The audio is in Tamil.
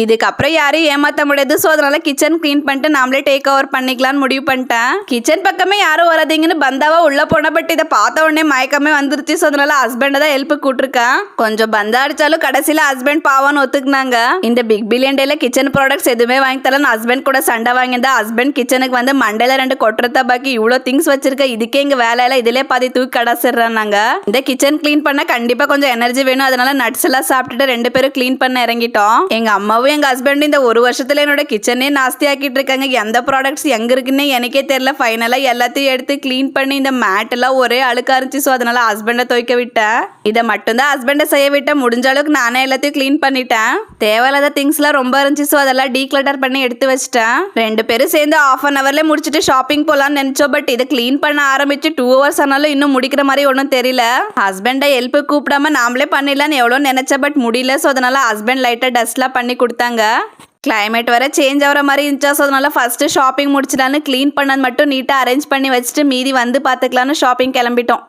இதுக்கப்புறம் யாரையும் ஏமாத்த முடியாது. ஸோ அதனால கிச்சன் க்ளீன் பண்ணிட்டு நாமளே டேக் ஓவர் பண்ணிக்கலாம்னு முடிவு பண்ணிட்டேன். கிச்சன் பக்கமே யாரும் வராதீங்கன்னு பந்தாவா உள்ள போன பட் இதை பார்த்த உடனே மயக்கமே வந்துருச்சு. ஸோ அதனால ஹஸ்பண்டை தான் ஹெல்ப் கூட்டிருக்கேன். கொஞ்சம் பந்தா அடிச்சாலும் கடைசியில ஹஸ்பண்ட் பாவான்னு ஒத்துக்குனாங்க. இந்த பிக் பில்லியன் டேல கிச்சன் ப்ராடக்ட்ஸ் எதுவுமே வாங்கி தரல ஹஸ்பண்ட் கூட சண்டை வாங்கியிருந்தா ஹஸ்பண்ட் கிச்சனுக்கு வந்து மண்டையில ரெண்டு கொட்டுறத பாக்கி இவ்வளோ திங்ஸ் வச்சிருக்க இதுக்கே இங்க வேலையில இதுலயே பாதி தூக்கி கடாசிடுறாங்க இந்த கிச்சன் க்ளீன் பண்ண கண்டிப்பா கொஞ்சம் எனர்ஜி வேணும். அதனால நட்ஸ் எல்லாம் சாப்பிட்டுட்டு ரெண்டு பேரும் க்ளீன் பண்ண இறங்கிட்டோம். எங்க அம்மாவும் எங்க ஹஸ்பண்ட் இந்த ஒரு வருஷத்துல என்னோட கிச்சனே நாஸ்தி ஆக்கிட்டு இருக்காங்க எந்த ப்ராடக்ட்ஸ் எங்க இருக்குன்னு எனக்கே தெரியல. ஃபைனலா எல்லாத்தையும் எடுத்து க்ளீன் பண்ணி இந்த மேட் எல்லாம் ஒரே அழுக்கா இருந்துச்சு. ஸோ அதனால ஹஸ்பண்டை துவைக்க விட்டேன். இதை மட்டும்தான் ஹஸ்பண்டை செய்ய விட்டேன். முடிஞ்ச அளவுக்கு நானே எல்லாத்தையும் க்ளீன் பண்ணிட்டேன். தேவையில்லாத திங்ஸ்லாம் ரொம்ப இருந்துச்சு. ஸோ அதெல்லாம் டீக்ளட்டர் பண்ணி எடுத்து வச்சிட்டேன். ரெண்டு பேரும் சேர்ந்து ஆஃப் அன் ஹவர்ல முடிச்சுட்டு ஷாப்பிங் போலாம்னு நினைச்சோம். பட் இதை க்ளீன் பண்ண ஆரம்பிச்சு டூ ஹவர்ஸ் ஆனாலும் இன்னும் முடிக்கிற மாதிரி ஒன்றும் தெரியல. ஹஸ்பண்டை ஹெல்ப் கூப்பிடாம நாமளே பண்ணிடலாம்னு எவ்வளோ நினைச்சேன். பட் முடியல. ஸோ அதனால ஹஸ்பண்ட் லைட்டாக டஸ்ட்லாம் பண்ணி கொடுத்தாங்க. கிளைமேட் வர சேஞ்ச் ஆகிற மாதிரி இருந்துச்சா. ஸோ அதனால ஃபஸ்ட்டு ஷாப்பிங் முடிச்சிடலான்னு க்ளீன் பண்ணது மட்டும் நீட்டாக அரேஞ்ச் பண்ணி வச்சுட்டு மீதி வந்து பார்த்துக்கலான்னு ஷாப்பிங் கிளம்பிட்டோம்.